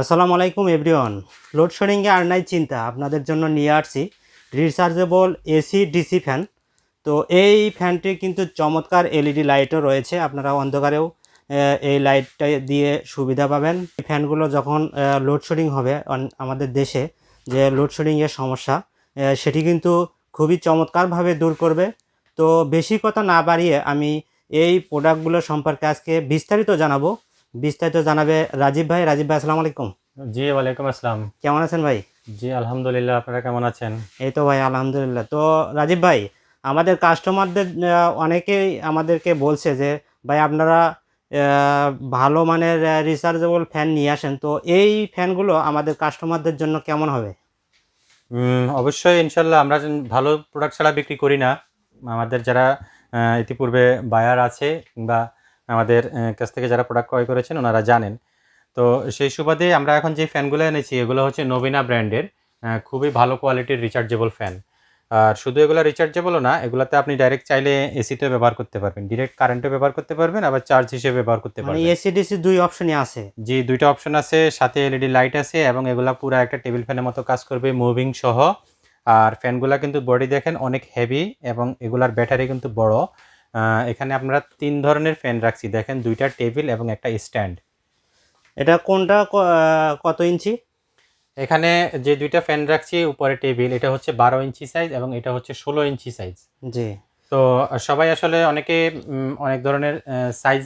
আসসালামু আলাইকুম, এভরিওয়ান। লোডশেডিংয়ে আর নাই চিন্তা, আপনাদের জন্য নিয়ে আসছি রিচার্জেবল এসি ডিসি ফ্যান। তো এই ফ্যানটি কিন্তু চমৎকার এলইডি লাইটও রয়েছে, আপনারা অন্ধকারেও এই লাইটটা দিয়ে সুবিধা পাবেন। এই ফ্যানগুলো যখন লোডশেডিং হবে আমাদের দেশে, যে লোডশেডিংয়ের সমস্যা সেটি কিন্তু খুবই চমৎকারভাবে দূর করবে। তো বেশি কথা না বাড়িয়ে আমি এই প্রোডাক্টগুলো সম্পর্কে আজকে বিস্তারিত জানাব। বিস্তারিত জানাবে রাজীব ভাই। রাজীব ভাই আসসালামু আলাইকুম। জি ওয়ালাইকুম আসসালাম। কেমন আছেন ভাই? জি আলহামদুলিল্লাহ আপনারা কেমন আছেন? এই তো ভাই আলহামদুলিল্লাহ। তো রাজীব ভাই আমাদের কাস্টমারদের অনেকেই আমাদেরকে বলছে যে ভাই আপনারা ভালো মানের রিচার্জেবল ফ্যান নিয়ে আসেন। তো এই ফ্যানগুলো আমাদের কাস্টমারদের জন্য কেমন হবে? অবশ্যই ইনশাল্লাহ আমরা ভালো প্রোডাক্ট ছাড়া বিক্রি করি না। আমাদের যারা ইতিপূর্বে বায়ার আছে কিংবা আমাদের কাছ থেকে যারা প্রোডাক্ট ক্রয় করেছেন ওনারা জানেন। তো সেই সুবাদে আমরা এখন যে ফ্যানগুলো এনেছি এগুলো হচ্ছে নবীনা ব্র্যান্ডের খুবই ভালো কোয়ালিটির রিচার্জেবল ফ্যান আর শুধু এগুলো রিচার্জেবলও না এগুলোতে আপনি ডাইরেক্ট চাইলে এসিতেও ব্যবহার করতে পারবেন। ডিরেক্ট কারেন্টও ব্যবহার করতে পারবেন আবার চার্জ হিসেবে ব্যবহার করতে মানে পারবেন। এসি ডিসি দুই অপশনই আছে। জি দুইটা অপশন আছে সাথে এলইডি লাইট আছে এবং এগুলা পুরো একটা টেবিল ফ্যানের মতো কাজ করবে মুভিং সহ। আর ফ্যানগুলা কিন্তু বডি দেখেন অনেক হেভি এবং এগুলার ব্যাটারি কিন্তু বড়। এখানে আমরা তিন ধরনের ফ্যান রাখছি। দেখেন দুইটা টেবিল এবং একটা স্ট্যান্ড। এটা কোনটা? কত ইঞ্চি? এখানে যে দুইটা ফ্যান রাখছি উপরে টেবিল এটা হচ্ছে বারো ইঞ্চি সাইজ এবং এটা হচ্ছে ষোলো ইঞ্চি সাইজ জি। তো সবাই আসলে অনেকে অনেক ধরনের সাইজ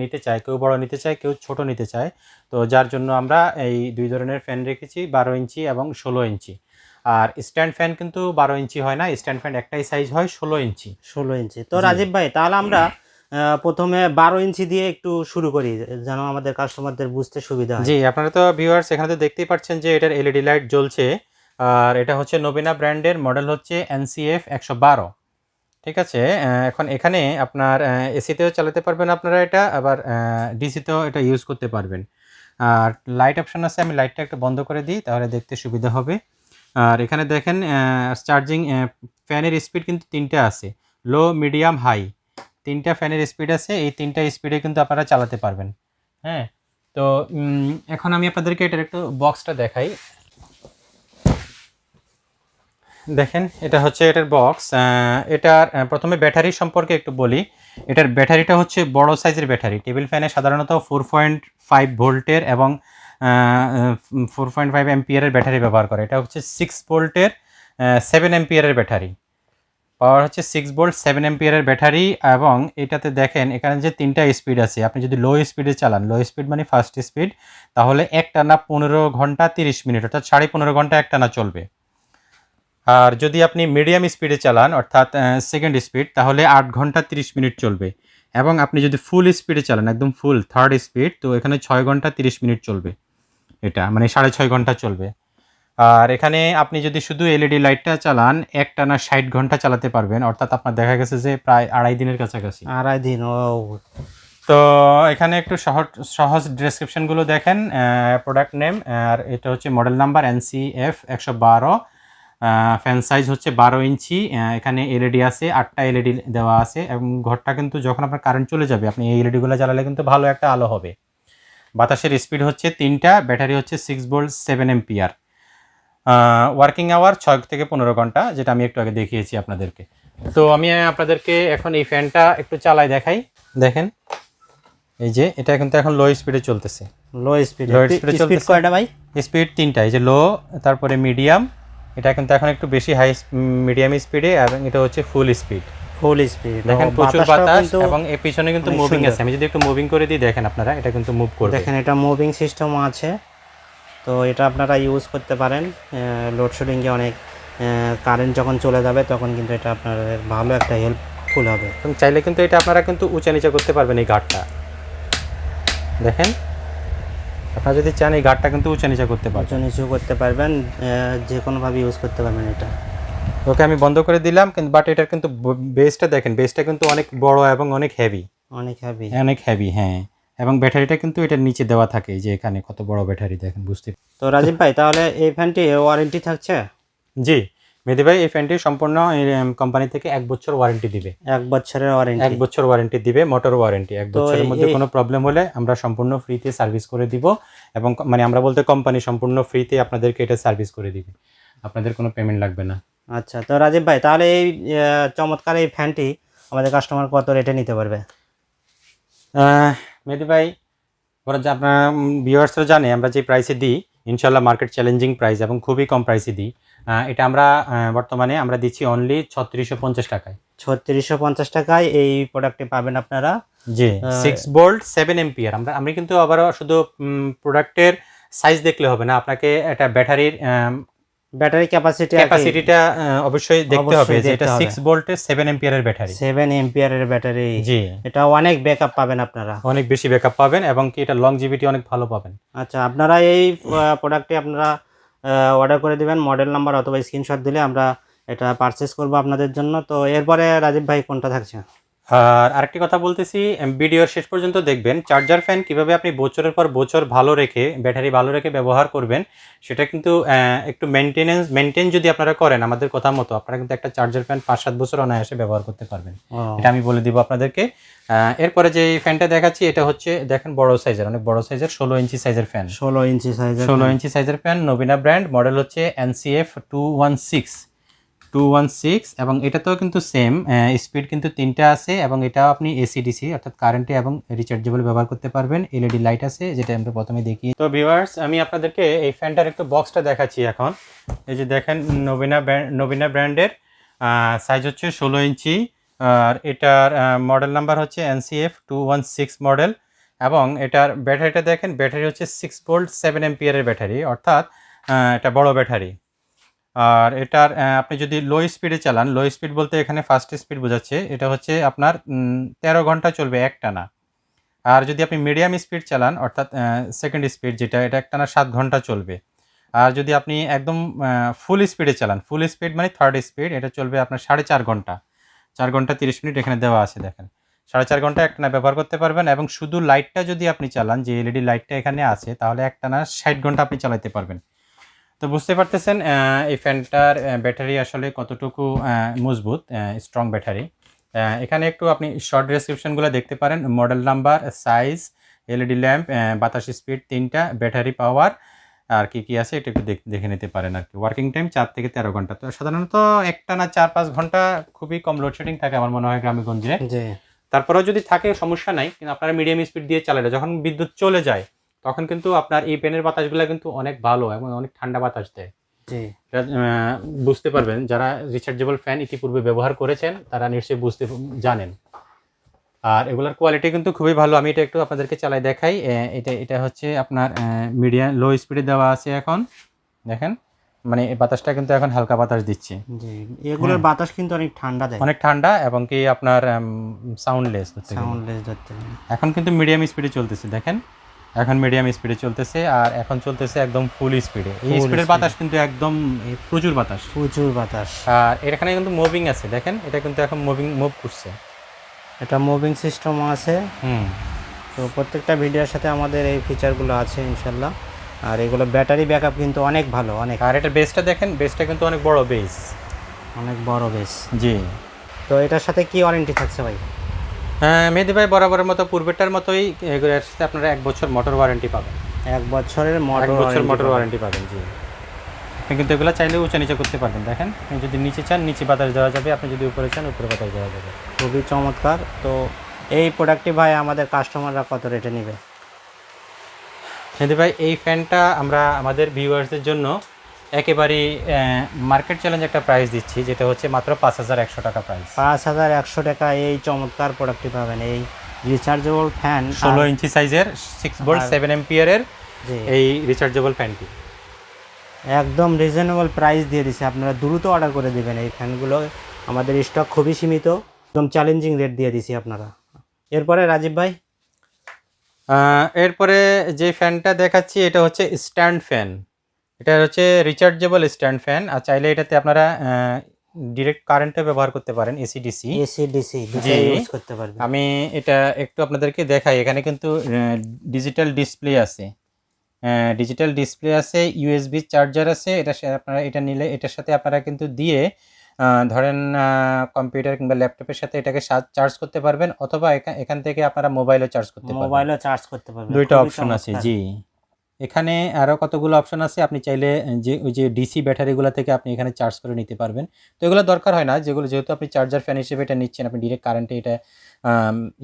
নিতে চায় কেউ বড় নিতে চায় কেউ ছোট নিতে চায়। তো যার জন্য আমরা এই দুই ধরনের ফ্যান রেখেছি বারো ইঞ্চি এবং ষোলো ইঞ্চি। আর স্ট্যান্ড ফ্যান কিন্তু বারো ইঞ্চি হয় না স্ট্যান্ড ফ্যান একটাই সাইজ হয় ষোলো ইঞ্চি। ষোলো ইঞ্চি। তো রাজীব ভাই তাহলে আমরা প্রথমে বারো ইঞ্চি দিয়ে একটু শুরু করি যেন আমাদের কাস্টমারদের বুঝতে সুবিধা জি আপনারা তো ভিউয়ার্স এখানে তো দেখতেই পাচ্ছেন যে এটার এলইডি লাইট জ্বলছে আর এটা হচ্ছে নবীনা ব্র্যান্ডের মডেল হচ্ছে এনসিএফ একশো বারো। ঠিক আছে? এখন এখানে আপনার এসিতেও চালাতে পারবেন আপনারা এটা আবার ডিসিতেও এটা ইউজ করতে পারবেন। আর লাইট অপশন আছে আমি লাইটটা একটু বন্ধ করে দিই তাহলে দেখতে সুবিধা হবে। আর এখানে দেখেন চার্জিং ফ্যানের স্পিড কিন্তু তিনটা আছে। লো মিডিয়াম হাই তিনটা ফ্যানের স্পিড আছে, এই তিনটা স্পিডে কিন্তু আপনারা চালাতে পারবেন। হ্যাঁ তো এখন আমি আপনাদেরকে এটার একটু বক্সটা দেখাই। দেখেন, এটা হচ্ছে এটার বক্স এটার প্রথমে ব্যাটারি সম্পর্কে একটু বলি। এটার ব্যাটারিটা হচ্ছে বড় সাইজের ব্যাটারি। টেবিল ফ্যানে সাধারণত ফোর পয়েন্ট ফাইভ ভোল্টের এবং ফোর পয়েন্ট ফাইভ এমপিয়ারের ব্যাটারি ব্যবহার করে। এটা হচ্ছে সিক্স ভোল্টের সেভেন এমপিয়ারের ব্যাটারি পাওয়ার হচ্ছে সিক্স ভোল্ট সেভেন এমপিয়ারের ব্যাটারি এবং এটাতে দেখেন এখানে যে তিনটা স্পিড আছে, আপনি যদি লো স্পিডে চালান লো স্পিড মানে ফার্স্ট স্পিড তাহলে একটানা পনেরো ঘণ্টা তিরিশ মিনিট, অর্থাৎ সাড়ে পনেরো ঘণ্টা একটানা চলবে। আর যদি আপনি মিডিয়াম স্পিডে চালান, অর্থাৎ সেকেন্ড স্পিড তাহলে আট ঘণ্টা তিরিশ মিনিট চলবে। এবং আপনি যদি ফুল স্পিডে চালান, একদম ফুল থার্ড স্পিড তো এখানে ছয় ঘণ্টা তিরিশ মিনিট চলবে। এটা মানে সাড়ে ছয় ঘণ্টা চলবে। আর এখানে আপনি যদি শুধু এলইডি লাইটটা চালান একটানা ষাট ঘণ্টা চালাতে পারবেন। অর্থাৎ আপনার দেখা গেছে যে প্রায় আড়াই দিনের কাছাকাছি। আড়াই দিন ও। তো এখানে একটু সহজ সহজ ডেসক্রিপশনগুলো দেখেন প্রোডাক্ট নেম আর এটা হচ্ছে মডেল নাম্বার এনসিএফ একশো বারো। ফ্যান সাইজ হচ্ছে বারো ইঞ্চি। এখানে এলইডি আছে আটটা এলইডি দেওয়া আছে। এবং ঘরটা কিন্তু যখন আপনার কারেন্ট চলে যাবে আপনি এই এলইডিগুলো জ্বালালে কিন্তু ভালো একটা আলো হবে। বাতাসের স্পিড হচ্ছে তিনটা ব্যাটারি হচ্ছে six volt seven ampere working hour ছয় থেকে পনেরো ঘণ্টা যেটা আমি একটু আগে দেখিয়েছি আপনাদেরকে। তো আমি আপনাদেরকে এখন এই ফ্যানটা একটু চালাই দেখাই। দেখেন এই যে এটা কিন্তু এখন লো স্পিডে চলতেছে। লো স্পিড speed এ স্পিড কয়টা ভাই? স্পিড তিনটা এই যে লো তারপরে মিডিয়াম এটা কিন্তু এখন একটু বেশি হাই মিডিয়াম স্পিডে এবং এটা হচ্ছে ফুল স্পিড ফুল স্পিড দেখেন প্রচুর বাতাস এবং এর পিছনে কিন্তু মুভিং আছে। আমি যদি একটু মুভিং করে দিই দেখেন আপনারা এটা কিন্তু মুভ করবে। দেখেন এটা মুভিং সিস্টেম আছে। তো এটা আপনারা ইউজ করতে পারেন। লোডশেডিংয়ে অনেক কারেন্ট যখন চলে যাবে তখন কিন্তু এটা আপনার ভালো একটা হেল্পফুল হবে। এবং চাইলে কিন্তু এটা আপনারা কিন্তু উঁচা নিচা করতে পারবেন এই ঘাটটা। দেখেন আপনারা যদি চান এই ঘাটটা কিন্তু উঁচা নিচা করতে পারবেন। উঁচু নিচু করতে পারবেন যে কোনোভাবে ইউজ করতে পারবেন এটা। ওকে আমি বন্ধ করে দিলাম কিন্তু বাট এটার কিন্তু বেসটা দেখেন বেসটা কিন্তু অনেক বড় এবং অনেক হেভি অনেক হ্যাভি অনেক হেভি হ্যাঁ। এবং ব্যাটারিটা কিন্তু এটার নিচে দেওয়া থাকে যে এখানে কত বড় ব্যাটারি দেখেন বুঝতে তো রাজীব ভাই তাহলে এই ফ্যানটি ওয়ারেন্টি থাকছে? জি। মেহেদি ভাই এই ফ্যানটি সম্পূর্ণ কোম্পানি থেকে এক বছর ওয়ারেন্টি দিবে। এক বছরের ওয়ারেন্টি এক বছর ওয়ারেন্টি দিবে মোটর ওয়ারেন্টি এক বছরের মধ্যে কোনো প্রবলেম হলে আমরা সম্পূর্ণ ফ্রিতে সার্ভিস করে দিব এবং মানে আমরা বলতে কোম্পানি সম্পূর্ণ ফ্রিতে আপনাদেরকে এটা সার্ভিস করে দিবে। আপনাদের কোনো পেমেন্ট লাগবে না। আচ্ছা তো রাজীব ভাই তাহলে এই চমৎকার এই ফ্যানটি আমাদের কাস্টমার কত রেটে নিতে পারবে? মেহেদি ভাই ওরা যে আপনার ভিউয়ার্সরা জানে আমরা যে প্রাইসে দিই ইনশাল্লাহ মার্কেট চ্যালেঞ্জিং প্রাইস এবং খুবই কম প্রাইসে দিই। এটা আমরা বর্তমানে আমরা দিচ্ছি অনলি ছত্রিশশো পঞ্চাশ টাকায়। ছত্রিশশো পঞ্চাশ টাকায় এই প্রোডাক্টটি পাবেন আপনারা। জি সিক্স বোল্ট সেভেন এমপিয়ার আমরা আমি কিন্তু আবারও শুধু প্রোডাক্টের সাইজ দেখলে হবে না আপনাকে একটা ব্যাটারির ব্যাটারি ক্যাপাসিটি ক্যাপাসিটিটা অবশ্যই দেখতে হবে যে এটা হবে। সিক্স ভোল্টের সেভেন এমপিয়ারের ব্যাটারি। সেভেন এমপিয়ারের ব্যাটারি। জি। এটা অনেক ব্যাকআপ পাবেন আপনারা। অনেক বেশি ব্যাকআপ পাবেন এবং কি এটা লং জিবিটি অনেক ভালো পাবেন। আচ্ছা আপনারা এই প্রোডাক্টটি আপনারা অর্ডার করে দিবেন মডেল নাম্বার অথবা স্ক্রিনশট দিলে আমরা এটা পারচেস করব আপনাদের জন্য। তো এরপরে রাজীব ভাই কোনটা থাকছে? আর আরেকটি কথা বলতেছি ভিডিওর শেষ পর্যন্ত দেখবেন। চার্জার ফ্যান কীভাবে আপনি বছরের পর বছর ভালো রেখে ব্যাটারি ভালো রেখে ব্যবহার করবেন সেটা কিন্তু একটু মেনটেনেন্স মেনটেন যদি আপনারা করেন আমাদের কথা মতো আপনারা কিন্তু একটা চার্জার ফ্যান পাঁচ সাত বছর অনায়াসে ব্যবহার করতে পারবেন। এটা আমি বলে দিব আপনাদেরকে। এরপরে যে ফ্যানটা দেখাচ্ছি এটা হচ্ছে দেখেন বড় সাইজের অনেক বড় সাইজের ষোলো ইঞ্চি সাইজের ফ্যান ষোলো ইঞ্চি সাইজের ষোলো ইঞ্চি সাইজের ফ্যান নবীনা ব্র্যান্ড মডেল হচ্ছে NCF two one six two one six এবং এটাতেও কিন্তু সেম স্পিড কিন্তু তিনটা আছে, এবং এটাও আপনি এসিডিসি অর্থাৎ কারেন্টে এবং রিচার্জেবল ব্যবহার করতে পারবেন এলইডি লাইট আছে, যেটা আমরা প্রথমে দেখি তো ভিউয়ার্স আমি আপনাদেরকে এই ফ্যানটার একটু বক্সটা দেখাচ্ছি এখন। এই যে দেখেন নবীনা ব্র্যান্ড নবীনা ব্র্যান্ডের সাইজ হচ্ছে ষোলো ইঞ্চি, আর এটার মডেল নাম্বার হচ্ছে NCF two one six model এবং এটার ব্যাটারিটা দেখেন ব্যাটারি হচ্ছে সিক্স ভোল্ট সেভেন এমপিয়ারের ব্যাটারি অর্থাৎ এটা বড় ব্যাটারি আর এটার আপনি যদি লো স্পিডে চালান লো স্পিড বলতে এখানে ফার্স্ট স্পিড বোঝাচ্ছে, এটা হচ্ছে আপনার তেরো ঘণ্টা চলবে একটানা। আর যদি আপনি মিডিয়াম স্পিড চালান, অর্থাৎ সেকেন্ড স্পিড যেটা, এটা একটানা সাত ঘণ্টা চলবে। আর যদি আপনি একদম ফুল স্পিডে চালান ফুল স্পিড মানে থার্ড স্পিড এটা চলবে আপনার সাড়ে চার ঘণ্টা। চার ঘণ্টা তিরিশ মিনিট এখানে দেওয়া আছে, দেখেন। সাড়ে চার ঘণ্টা একটানা ব্যবহার করতে পারবেন এবং শুধু লাইটটা যদি আপনি চালান, যে এলইডি লাইটটা এখানে আছে, তাহলে একটানা ষাট ঘণ্টা আপনি চালাতে পারবেন। তো বুঝতে পারতেছেন এই ফ্যানটার ব্যাটারি আসলে কতটুকু মজবুত স্ট্রং ব্যাটারি। এখানে একটু আপনি শর্ট ডেসক্রিপশনগুলো দেখতে পারেন। Model number size LED lamp বাতাস স্পিড তিনটা ব্যাটারি পাওয়ার আর কি কি আছে এটা একটু দেখ- নিতে পারেন আর কি। ওয়ার্কিং টাইম চার থেকে তেরো ঘণ্টা। তো সাধারণত একটা না চার পাঁচ ঘণ্টা খুবই কম লোডশেডিং থাকে আমার মনে হয় গ্রামেগঞ্জে। তারপরেও যদি থাকে সমস্যা নাই কিন্তু আপনারা মিডিয়াম স্পিড দিয়ে চালালে যখন বিদ্যুৎ চলে যায় তখন কিন্তু আপনার এই পেনের বাতাসগুলো কিন্তু অনেক ভালো এবং অনেক ঠান্ডা বাতাস দেয়। বুঝতে পারবেন যারা রিচার্জেবল ফ্যান ইতিপূর্বে ব্যবহার করেছেন তারা নিশ্চয়ই বুঝতে জানেন। আর এগুলোর কোয়ালিটি কিন্তু খুবই ভালো। আমি এটা একটু আপনাদেরকে চালাই দেখাই। এটা এটা হচ্ছে আপনার মিডিয়াম লো স্পিডে দেওয়া আছে এখন। দেখেন মানে এই বাতাসটা কিন্তু এখন হালকা বাতাস দিচ্ছে। এগুলোর বাতাস কিন্তু অনেক ঠান্ডা দেয়। অনেক ঠান্ডা এবং কি আপনার সাউন্ডলেস সাউন্ডলেস এখন কিন্তু মিডিয়াম স্পিডে চলতেছে। দেখেন এখন মিডিয়াম স্পিডে চলতেছে আর এখন চলতেছে একদম ফুল স্পিডে এই স্পিডের বাতাস কিন্তু একদম প্রচুর বাতাস। প্রচুর বাতাস। আর এখানে কিন্তু মুভিং আছে দেখেন এটা কিন্তু এখন মুভিং মুভ করছে। এটা মুভিং সিস্টেমও আছে। হুম। তো প্রত্যেকটা ভিডিওর সাথে আমাদের এই ফিচারগুলো আছে ইনশাল্লাহ। আর এগুলো ব্যাটারি ব্যাকআপ কিন্তু অনেক ভালো অনেক। আর এটা বেসটা দেখেন বেসটা কিন্তু অনেক বড় বেস অনেক বড় বেশ জি। তো এটার সাথে কি ওয়ারেন্টি থাকছে ভাই? মেহেদি ভাই বরাবরের মতো পূর্বেরটার মতোই আপনারা এক বছর মোটর ওয়ারেন্টি পাবেন। এক বছরের মোটর বছর মোটর ওয়ারেন্টি পাবেন। জি। কিন্তু এগুলো চাইলে উঁচা নিচে করতে পারবেন দেখেন। আপনি যদি নিচে চান নিচে বাতাস দেওয়া যাবে আপনি যদি উপরে চান উপরে বাতাস দেওয়া যাবে। খুবই চমৎকার। তো এই প্রোডাক্টটি ভাই আমাদের কাস্টমাররা কত রেটে নেবে? মেহেদি ভাই এই ফ্যানটা আমরা আমাদের ভিউয়ার্সদের জন্য একেবারেই মার্কেট চ্যালেঞ্জ একটা প্রাইস দিচ্ছি যেটা হচ্ছে মাত্র পাঁচ হাজার একশো টাকা প্রাইস পাঁচ হাজার একশো টাকা এই চমৎকার প্রোডাক্টটি পাবেন। এই রিচার্জেবল ফ্যান ষোলো ইঞ্চি সাইজের সিক্স ভোল্ট সেভেন এম্পিয়ারের এই রিচার্জেবল ফ্যানটি একদম রিজনেবল প্রাইস দিয়ে দিছে। আপনারা দ্রুত অর্ডার করে দেবেন। এই ফ্যানগুলো আমাদের স্টক খুবই সীমিত। একদম চ্যালেঞ্জিং রেট দিয়ে দিছি আপনারা। এরপরে রাজীব ভাই? এরপরে যে ফ্যানটা দেখাচ্ছি এটা হচ্ছে স্ট্যান্ড ফ্যান এটা হচ্ছে রিচার্জেবল স্ট্যান্ড ফ্যান আর চাইলে এটাতে আপনারা ডিরেক্ট কারেন্টে ব্যবহার করতে পারেন এসি ডিসি এসি ডিসি জি। ইউজ করতে পারবেন। আমি এটা একটু আপনাদেরকে দেখাই এখানে কিন্তু ডিজিটাল ডিসপ্লে আছে। ডিজিটাল ডিসপ্লে আছে ইউএসবি চার্জার আছে এটা আপনারা এটা নিলে এটার সাথে আপনারা কিন্তু দিয়ে ধরেন কম্পিউটার কিংবা ল্যাপটপের সাথে এটাকে চার্জ করতে পারবেন অথবা এখা- এখান থেকে আপনারা মোবাইলও চার্জ করতে পারবেন। মোবাইলও চার্জ করতে পারবেন। দুইটা অপশন আছে জি। এখানে আরও কতগুলো অপশন আছে? আপনি চাইলে যে ওই যে ডিসি ব্যাটারিগুলো থেকে আপনি এখানে চার্জ করে নিতে পারবেন। তো এগুলো দরকার হয় না। যেগুলো যেহেতু আপনি চার্জার ফ্যান হিসেবে এটা নিচ্ছেন আপনি ডিরেক্ট কারেন্টে এটা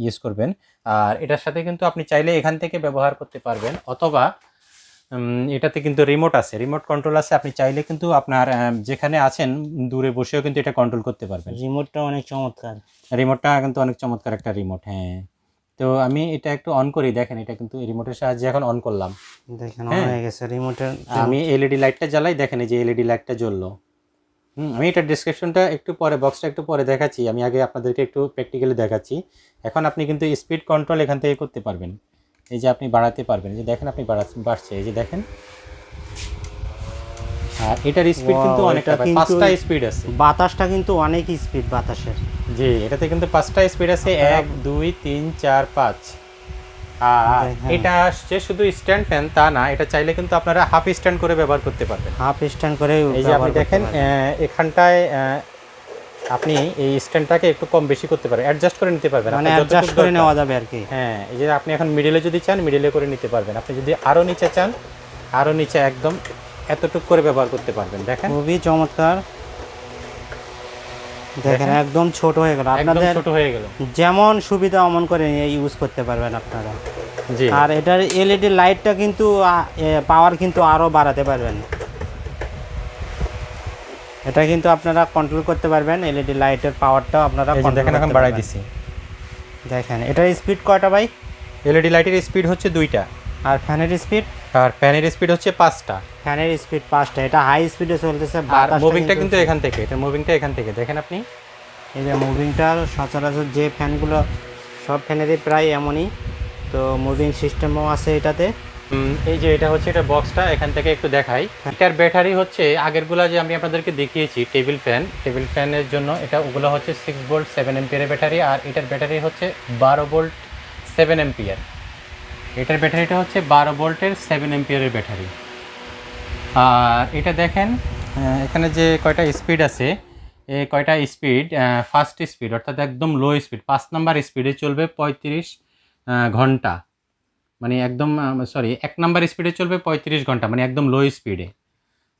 ইউজ করবেন। আর এটার সাথে কিন্তু আপনি চাইলে এখান থেকে ব্যবহার করতে পারবেন। অথবা এটাতে কিন্তু রিমোট আছে। রিমোট কন্ট্রোল আছে। আপনি চাইলে কিন্তু আপনার যেখানে আছেন দূরে বসেও কিন্তু এটা কন্ট্রোল করতে পারবেন। রিমোটটা অনেক চমৎকার। রিমোটটা কিন্তু অনেক চমৎকার একটা রিমোট হ্যাঁ। তো আমি এটা একটু অন করি দেখেন এটা কিন্তু রিমোটের সাহায্যে এখন অন করলাম। দেখেন হ্যাঁ। হয়ে গেছে রিমোটের আমি এলইডি লাইটটা জ্বালাই দেখেন এই যে এলইডি লাইটটা জ্বললো। হুম আমি এটা ডিসক্রিপশনটা একটু পরে বক্সটা একটু পরে দেখাচ্ছি। আমি আগে আপনাদেরকে একটু প্র্যাকটিক্যালি দেখাচ্ছি। এখন আপনি কিন্তু স্পিড কন্ট্রোল এখান থেকে করতে পারবেন। এই যে আপনি বাড়াতে পারবেন এই যে দেখেন আপনি বাড়া বাড়ছে এই যে দেখেন। আর এটার স্পিড কিন্তু অনেকটা পাঁচটা স্পিড আছে। বাতাসটা কিন্তু অনেক স্পিড বাতাসের। জি এটাতে কিন্তু পাঁচটা স্পিড আছে। এক দুই তিন চার পাঁচ। আর এটা আসছে শুধু স্ট্যান্ড ফ্যান তা না এটা চাইলে কিন্তু আপনারা হাফ স্ট্যান্ড করে ব্যবহার করতে পারবেন। হাফ স্ট্যান্ড করে এই যে আপনি দেখেন এখানটায় আপনি এই স্ট্যান্ডটাকে একটু কম বেশি করতে পারেন অ্যাডজাস্ট করে নিতে পারবেন। মানে অ্যাডজাস্ট করে নেওয়া যাবে আর কি। হ্যাঁ এই যে আপনি এখন মিডিলে যদি চান মিডিলে করে নিতে পারবেন। আপনি যদি আরও নিচে চান আরও নিচে একদম এতটুকু করে ব্যবহার করতে পারবেন দেখেন। খুবই চমৎকার। দেখেন একদম ছোট হয়ে গেল। আপনাদের ছোট হয়ে গেল। যেমন সুবিধা অমন করে ইউজ করতে পারবেন আপনারা। জি। আর এটার এলইডি লাইটটা কিন্তু পাওয়ার কিন্তু আরও বাড়াতে পারবেন। এটা কিন্তু আপনারা কন্ট্রোল করতে পারবেন। এলইডি লাইটের পাওয়ারটাও আপনারা দেখেন এখন বাড়াই দিছি। দেখেন এটার স্পিড কয়টা ভাই? এলইডি লাইটের স্পিড হচ্ছে দুইটা। আর ফ্যানের স্পিড আর ফ্যানের স্পিড হচ্ছে পাঁচটা। ফ্যানের স্পিড পাঁচটা এটা হাই স্পিডে চলতেছে আর মুভিংটা কিন্তু এখান থেকে এটা মুভিংটা এখান থেকে দেখেন আপনি। এই যে মুভিংটা সচরাচর যে ফ্যানগুলো সব ফ্যানেরই প্রায় এমনই। তো মুভিং সিস্টেমও আছে এটাতে। এই যে এটা হচ্ছে এটা বক্সটা এখান থেকে একটু দেখাই। এটার ব্যাটারি হচ্ছে আগেরগুলা যে আমি আপনাদেরকে দেখিয়েছি টেবিল ফ্যান টেবিল ফ্যানের জন্য এটা ওগুলো হচ্ছে সিক্স ভোল্ট সেভেন এম্পিয়ারের ব্যাটারি আর এটার ব্যাটারি হচ্ছে বারো ভোল্ট সেভেন এম্পিয়ার এটার ব্যাটারিটা হচ্ছে বারো ভোল্টের সেভেন এম্পিয়ারের ব্যাটারি। আর এটা দেখেন এখানে যে কয়টা স্পিড আছে এই কয়টা স্পিড ফার্স্ট স্পিড অর্থাৎ একদম লো স্পিড পাঁচ নাম্বার স্পিডে চলবে পঁয়ত্রিশ ঘণ্টা। মানে একদম সরি এক নাম্বার স্পিডে চলবে পঁয়ত্রিশ ঘণ্টা মানে একদম লো স্পিডে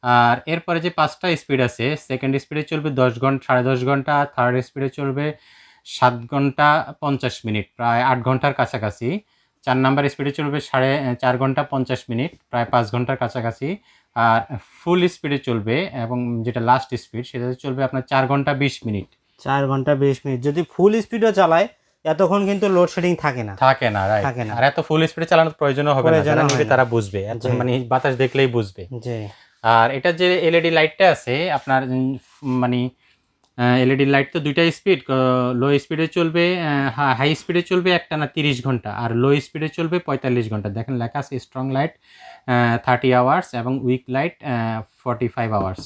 আর এরপরে যে পাঁচটা স্পিড আছে সেকেন্ড স্পিডে চলবে দশ ঘণ্টা সাড়ে দশ ঘণ্টা থার্ড স্পিডে চলবে সাত ঘণ্টা পঞ্চাশ মিনিট, প্রায় আট ঘণ্টার কাছাকাছি। চার নাম্বার স্পিডে চলবে সাড়ে চার ঘণ্টা পঞ্চাশ মিনিট প্রায় পাঁচ ঘণ্টার কাছাকাছি। আর ফুল স্পিডে চলবে এবং যেটা লাস্ট স্পিড সেটাতে চলবে আপনার চার ঘণ্টা বিশ মিনিট। চার ঘণ্টা বিশ মিনিট। যদি ফুল স্পিডও চালায় এতক্ষণ কিন্তু লোডশেডিং থাকে না। থাকে না রাইট থাকে না। আর এত ফুল স্পিডে চালানোর প্রয়োজনও হবে না যারা নিবে তারা বুঝবে। মানে বাতাস দেখলেই বুঝবে। আর এটা যে এলইডি লাইটটা আছে আপনার মানে এলইডি লাইট তো দুইটা স্পিড লো স্পিডে চলবে হাই স্পিডে চলবে একটা না তিরিশ ঘণ্টা আর লো স্পিডে চলবে পঁয়তাল্লিশ ঘণ্টা। দেখেন লেখা আছে স্ট্রং লাইট থার্টি আওয়ার্স এবং weak light forty five hours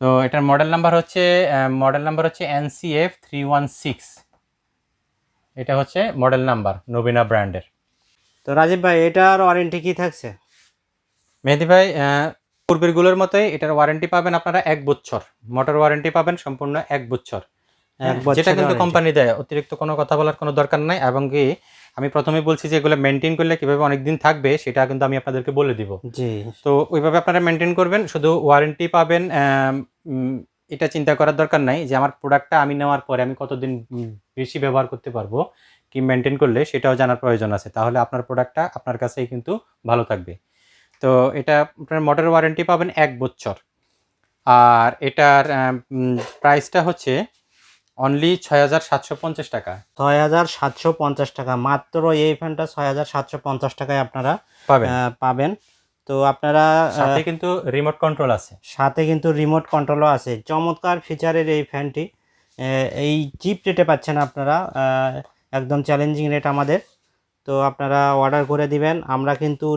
তো এটার মডেল নাম্বার হচ্ছে মডেল নাম্বার হচ্ছে এনসিএফ থ্রি ওয়ান সিক্স এটা হচ্ছে মডেল নাম্বার নবীনা ব্র্যান্ডের তো রাজীব ভাই এটার ওয়ারেন্টি কী থাকছে? মেহেদি ভাই পূর্বেরগুলোর মতোই এটার ওয়ারেন্টি পাবেন আপনারা এক বছর। মোটর ওয়ারেন্টি পাবেন সম্পূর্ণ এক বছর। হ্যাঁ, যেটা কিন্তু কোম্পানি দেয়। অতিরিক্ত কোনো কথা বলার কোনো দরকার নাই এবং কি আমি প্রথমে বলছি যে এগুলো মেনটেন করলে কীভাবে অনেকদিন থাকবে সেটা কিন্তু আমি আপনাদেরকে বলে দিব। জি। তো ওইভাবে আপনারা মেনটেন করবেন শুধু ওয়ারেন্টি পাবেন এটা চিন্তা করার দরকার নাই যে আমার প্রোডাক্টটা আমি নেওয়ার পরে আমি কতদিন বেশি ব্যবহার করতে পারব কি মেনটেন করলে সেটাও জানার প্রয়োজন আছে। তাহলে আপনার প্রোডাক্টটা আপনার কাছেই কিন্তু ভালো থাকবে। তো এটা আপনার মোটর ওয়ারেন্টি পাবেন এক বছর। আর এটার প্রাইসটা হচ্ছে অনলি ছয় হাজার সাতশো পঞ্চাশ টাকা। ছয় হাজার সাতশো পঞ্চাশ টাকা। মাত্র এই ফ্যানটা ছয় হাজার সাতশো পঞ্চাশ টাকায় আপনারা পাবেন। পাবেন। তো আপনারা সাথে কিন্তু রিমোট কন্ট্রোল আছে। সাথে কিন্তু রিমোট কন্ট্রোলও আছে। চমৎকার ফিচারের এই ফ্যানটি এই চিপ রেটে পাচ্ছেন আপনারা একদম চ্যালেঞ্জিং রেট আমাদের। তো আপনারা অর্ডার করে দিবেন। আমরা কিন্তু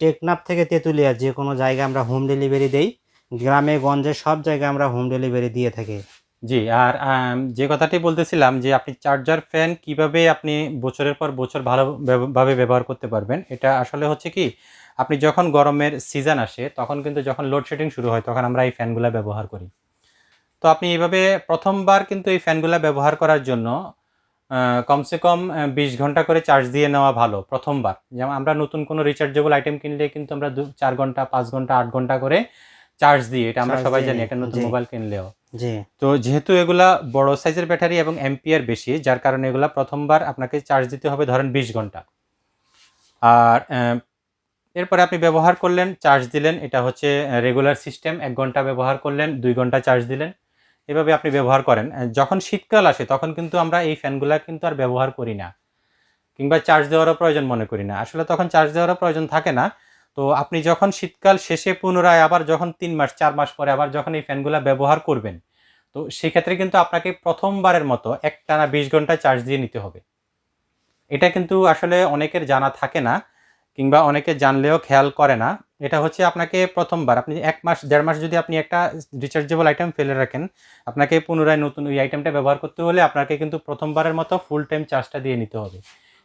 টেকনাফ থেকে তেঁতুলিয়া যে কোনো জায়গায় আমরা হোম ডেলিভারি দেই। গ্রামে, গঞ্জে সব জায়গায় আমরা হোম ডেলিভারি দিয়ে থাকি। জি, আর যে কথাটি বলতেছিলাম যে আপনি চার্জার ফ্যান কীভাবে আপনি বছরের পর বছর ভালোভাবে ব্যবহার করতে পারবেন, এটা আসলে হচ্ছে কি, আপনি যখন গরমের সিজন আসে, তখন কিন্তু যখন লোডশেডিং শুরু হয়, তখন আমরা এই ফ্যানগুলো ব্যবহার করি। তো আপনি এইভাবে প্রথমবার কিন্তু এই ফ্যানগুলো ব্যবহার করার জন্য কমসে কম বিশ ঘণ্টা করে চার্জ দিয়ে নেওয়া ভালো প্রথমবার। যেমন আমরা নতুন কোনো রিচার্জেবল আইটেম কিনলে কিন্তু আমরা দু চার ঘণ্টা পাঁচ ঘণ্টা আট ঘণ্টা করে চার্জ দিই এটা আমরা সবাই জানি একটা নতুন। মোবাইল কিনলেও। তো যেহেতু এগুলা বড় সাইজের ব্যাটারি এবং এম্পিয়ার বেশি যার কারণে এগুলা প্রথমবার আপনাকে চার্জ দিতে হবে ধরেন বিশ ঘণ্টা। আর এরপরে আপনি ব্যবহার করলেন চার্জ দিলেন এটা হচ্ছে রেগুলার সিস্টেম এক ঘণ্টা ব্যবহার করলেন দুই ঘণ্টা চার্জ দিলেন। এভাবে আপনি ব্যবহার করেন। যখন শীতকাল আসে, তখন কিন্তু আমরা এই ফ্যানগুলা কিন্তু আর ব্যবহার করি না। কিংবা চার্জ দেওয়ারও প্রয়োজন মনে করি না। আসলে তখন চার্জ দেওয়ারও প্রয়োজন থাকে না। তো আপনি যখন শীতকাল শেষে পুনরায় আবার যখন তিন মাস, চার মাস পরে আবার যখন এই ফ্যানগুলা ব্যবহার করবেন, তো সেক্ষেত্রে কিন্তু আপনাকে প্রথমবারের মতো একটানা বিশ ঘণ্টা চার্জ দিয়ে নিতে হবে। এটা কিন্তু আসলে অনেকের জানা থাকে না। কিংবা অনেকে জানলেও খেয়াল করে না। এটা হচ্ছে আপনাকে প্রথমবার, আপনি এক মাস, দেড় মাস যদি আপনি একটা রিচার্জেবল আইটেম ফেলে রাখেন, আপনাকে পুনরায় নতুন ওই আইটেমটা ব্যবহার করতে হলে আপনাকে কিন্তু প্রথমবারের মতো ফুল টাইম চার্জটা দিয়ে নিতে হবে।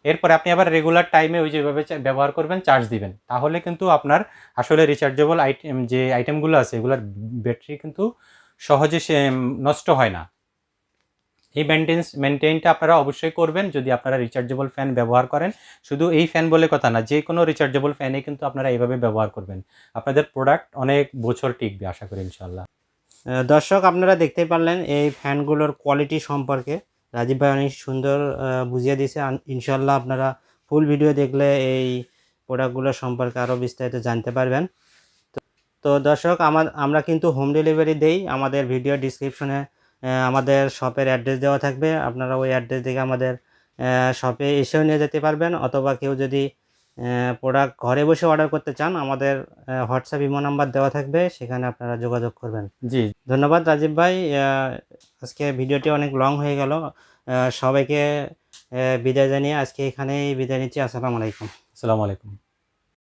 এরপরে আপনি আবার রেগুলার টাইমে ওই যেভাবে ব্যবহার করবেন চার্জ দিবেন। তাহলে কিন্তু আপনার আসলে রিচার্জেবল আইটেম যে আইটেমগুলো আছে, এগুলোর ব্যাটারি কিন্তু সহজে সে নষ্ট হয় না। এই মেনটেন্স মেনটেনটা আপনারা অবশ্যই করবেন যদি আপনারা রিচার্জেবল ফ্যান ব্যবহার করেন। শুধু এই ফ্যান বলে কথা না, যে কোনো রিচার্জেবল ফ্যানে কিন্তু আপনারা এইভাবে ব্যবহার করবেন। আপনাদের প্রোডাক্ট অনেক বছর টিকবে, আশা করি ইনশাল্লাহ দর্শক, আপনারা দেখতে পারলেন এই ফ্যানগুলোর কোয়ালিটি সম্পর্কে। রাজীব ভাই অনেক সুন্দর বুঝিয়ে দিয়েছে। ইনশাল্লাহ আপনারা ফুল ভিডিও দেখলে এই প্রোডাক্টগুলো সম্পর্কে আরও বিস্তারিত জানতে পারবেন। তো- তো দর্শক আমার আমরা কিন্তু হোম ডেলিভারি দেই। আমাদের ভিডিও ডিসক্রিপশনে আমাদের শপের অ্যাড্রেস দেওয়া থাকবে। আপনারা ওই অ্যাড্রেস থেকে আমাদের শপে এসেও নিয়ে যেতে পারবেন। অথবা কেউ যদি প্রোডাক্ট ঘরে বসে অর্ডার করতে চান আমাদের হোয়াটসঅ্যাপ ইমো নাম্বার দেওয়া থাকবে। সেখানে আপনারা যোগাযোগ করবেন। জি। ধন্যবাদ রাজীব ভাই। আজকে ভিডিওটি অনেক লং হয়ে গেল। সবাইকে বিদায় জানিয়ে আজকে এখানেই বিদায় নিচ্ছি। আসসালামু আলাইকুম। আসসালামু আলাইকুম।